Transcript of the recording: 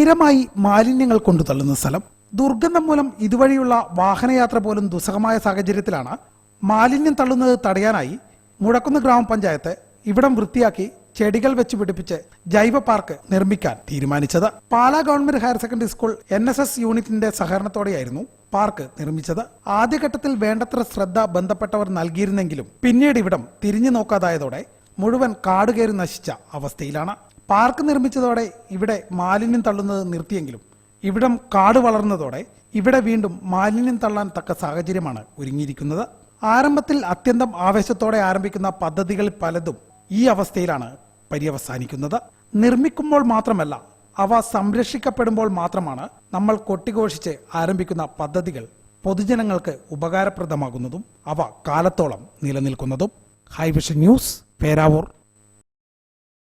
സ്ഥിരമായി മാലിന്യങ്ങൾ കൊണ്ടു തള്ളുന്ന സ്ഥലം ദുർഗന്ധം മൂലം ഇതുവഴിയുള്ള വാഹനയാത്ര പോലും ദുസ്സഹമായ സാഹചര്യത്തിലാണ് മാലിന്യം തള്ളുന്നത് തടയാനായി മുഴക്കുന്ന് ഗ്രാമപഞ്ചായത്ത് ഇവിടം വൃത്തിയാക്കി ചെടികൾ വെച്ച് പിടിപ്പിച്ച് ജൈവ പാർക്ക് നിർമ്മിക്കാൻ തീരുമാനിച്ചത്. Pala government higher secondary school N S S യൂണിറ്റിന്റെ സഹകരണത്തോടെയായിരുന്നു പാർക്ക് നിർമ്മിച്ചത്. ആദ്യഘട്ടത്തിൽ വേണ്ടത്ര ശ്രദ്ധ ബന്ധപ്പെട്ടവർ നൽകിയിരുന്നെങ്കിലും പിന്നീട് ഇവിടം തിരിഞ്ഞു നോക്കാതായതോടെ മുഴുവൻ കാടുകയറി നശിച്ച അവസ്ഥയിലാണ്. പാർക്ക് നിർമ്മിച്ചതോടെ ഇവിടെ മാലിന്യം തള്ളുന്നത് നിർത്തിയെങ്കിലും ഇവിടം കാട് വളർന്നതോടെ ഇവിടെ വീണ്ടും മാലിന്യം തള്ളാൻ തക്ക സാഹചര്യമാണ് ഒരുങ്ങിയിരിക്കുന്നത്. ആരംഭത്തിൽ അത്യന്തം ആവേശത്തോടെ ആരംഭിക്കുന്ന പദ്ധതികൾ പലതും ഈ അവസ്ഥയിലാണ് പര്യവസാനിക്കുന്നത്. നിർമ്മിക്കുമ്പോൾ മാത്രമല്ല അവ സംരക്ഷിക്കപ്പെടുമ്പോൾ മാത്രമാണ് നമ്മൾ കൊട്ടിഘോഷിച്ച് ആരംഭിക്കുന്ന പദ്ധതികൾ പൊതുജനങ്ങൾക്ക് ഉപകാരപ്രദമാകുന്നതും അവ കാലത്തോളം നിലനിൽക്കുന്നതും. Hivision news Peravoor.